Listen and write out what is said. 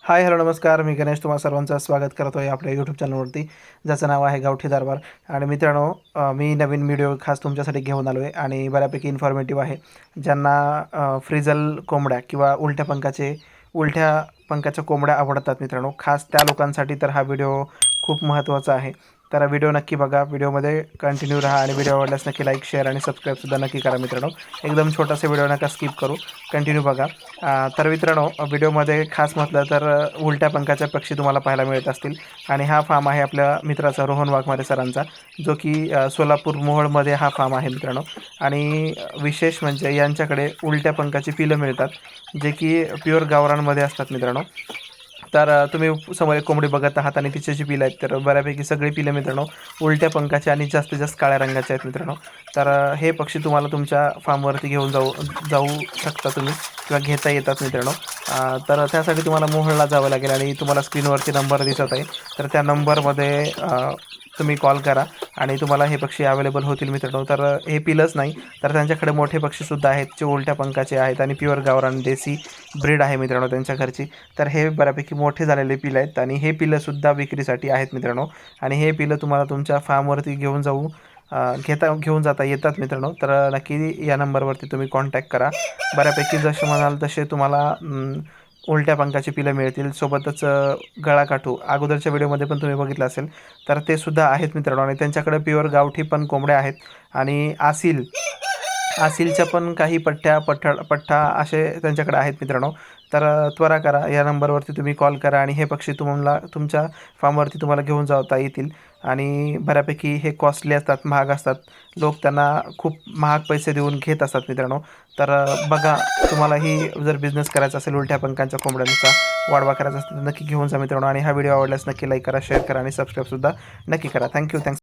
Hi hello नमस्कार. मी गणेश तुम्हाला सर्वांचं स्वागत करतो आहे आपल्या यूट्यूब चॅनलवरती ज्याचं नाव आहे गावठी दरबार. आणि मित्रांनो मी नवीन व्हिडिओ खास तुमच्यासाठी घेऊन आलो आहे आणि बऱ्यापैकी इन्फॉर्मेटिव्ह आहे. ज्यांना फ्रिजल कोंबड्या किंवा उलट्या पंखाचे उलट्या पंखाच्या कोंबड्या आवडतात मित्रांनो खास त्या लोकांसाठी तर हा व्हिडिओ खूप महत्त्वाचा आहे. तर व्हिडिओ नक्की बघा. व्हिडिओमध्ये कंटिन्यू राहा आणि व्हिडिओ आवडल्यास नक्की लाईक शेअर आणि सबस्क्राईबसुद्धा नक्की करा मित्रांनो. एकदम छोटासा व्हिडिओ नका स्किप करू. कंटिन्यू बघा. तर मित्रांनो व्हिडिओमध्ये खास म्हटलं तर उलट्या पंखाच्या पक्षी तुम्हाला पाहायला मिळत असतील. आणि हा फार्म आहे आपल्या मित्राचा रोहन वाघमारे सरांचा जो की सोलापूर मोहोळमध्ये हा फार्म आहे मित्रांनो. आणि विशेष म्हणजे यांच्याकडे उलट्या पंखाची पिलं मिळतात जे की प्युअर गावरांमध्ये असतात मित्रांनो. तर तुम्ही समोर एक कोंबडी बघत आहात आणि तिचे जी पिलं आहेत. तर बऱ्यापैकी सगळी पिलं मित्रांनो उलट्या पंखाचे आणि जास्तीत जास्त काळ्या रंगाचे आहेत मित्रांनो. तर हे पक्षी तुम्हाला तुमच्या फार्मवरती घेऊन जाऊ जाऊ शकता तुम्ही किंवा घेता येतात मित्रांनो. तर त्यासाठी तुम्हाला मोहळला जावं लागेल आणि तुम्हाला स्क्रीनवरती नंबर दिसत आहे. तर त्या नंबरमध्ये तुम्ही कॉल करा. आणि तुम्हाला हे पक्षी अवेलेबल होतील मित्रांनो. तर हे पिलंच नाही तर त्यांच्याकडे मोठे पक्षीसुद्धा आहेत. जे उलट्या पंखाचे आहेत आणि प्युअर गावरान देसी ब्रीड आहे मित्रांनो त्यांच्या घरची. तर हे बऱ्यापैकी मोठे झालेले पिलं आहेत आणि हे पिलंसुद्धा विक्रीसाठी आहेत मित्रांनो. आणि हे पिलं तुम्हाला तुमच्या फार्मवरती घेऊन जाऊ घेता घेऊन जाता येतात मित्रांनो. तर नक्की या नंबरवरती तुम्ही कॉन्टॅक्ट करा. बऱ्यापैकी जसे म्हणाल तसे तुम्हाला उलट्या पंखाची पिलं मिळतील सोबतच गळाकाठू अगोदरच्या व्हिडिओमध्ये पण तुम्ही बघितलं असेल. तर ते सुद्धा आहेत मित्रांनो. आणि त्यांच्याकडे प्युअर गावठी पण कोंबड्या आहेत. आणि आसील आसीलच्या पण काही पठ्ठ्या पठ्ठा पठ्ठा असे त्यांच्याकडे आहेत मित्रांनो. तर त्वरा करा. या नंबरवरती तुम्ही कॉल करा आणि हे पक्षी तुम्हाला तुमच्या फार्मवरती तुम्हाला घेऊन जाता येतील. आणि बऱ्यापैकी हे कॉस्टली असतात महाग असतात. लोक त्यांना खूप महाग पैसे देऊन घेत असतात मित्रांनो. तर बघा तुम्हालाही जर बिझनेस करायचा असेल उलट्या पंखांच्या कोंबड्यांचा वाढवा करायचा असेल तर नक्की घेऊन जा मित्रांनो. आणि हा व्हिडिओ आवडल्यास नक्की लाईक करा शेअर करा आणि सबस्क्राईबसुद्धा नक्की करा. Thank you thanks